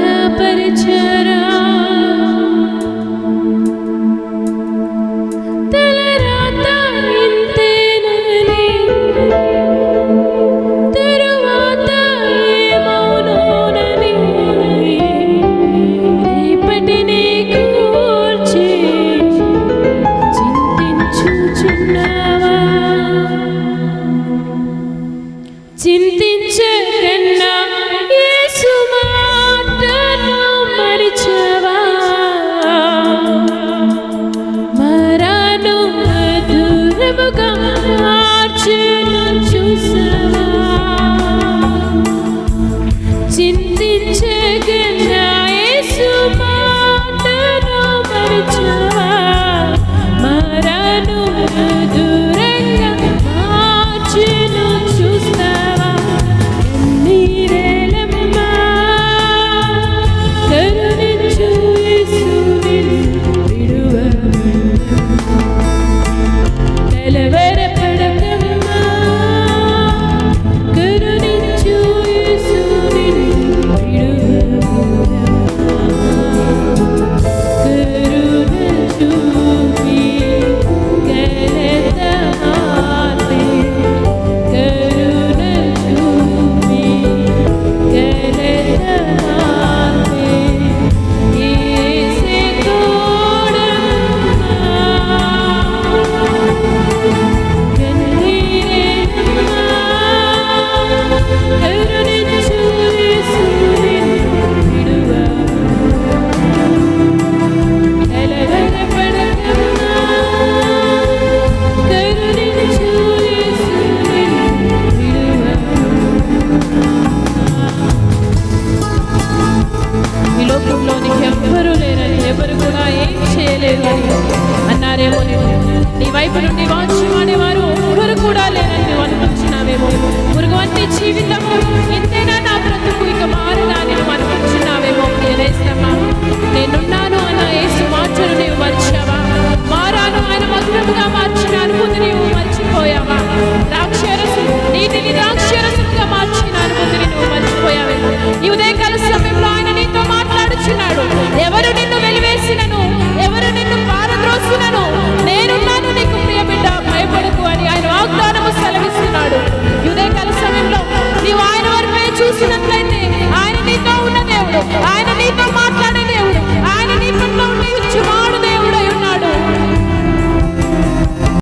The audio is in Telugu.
അവമാനപരിചര చింతించకన్నా యేసు మాటను మరిచవా? మరను మధురముగా మార్చును elevé వైపు నుండి వాచి వాడేవారు ఎవరు కూడా లేరని అనుకుంటున్నామేమో మురుగు వంటి జీవితం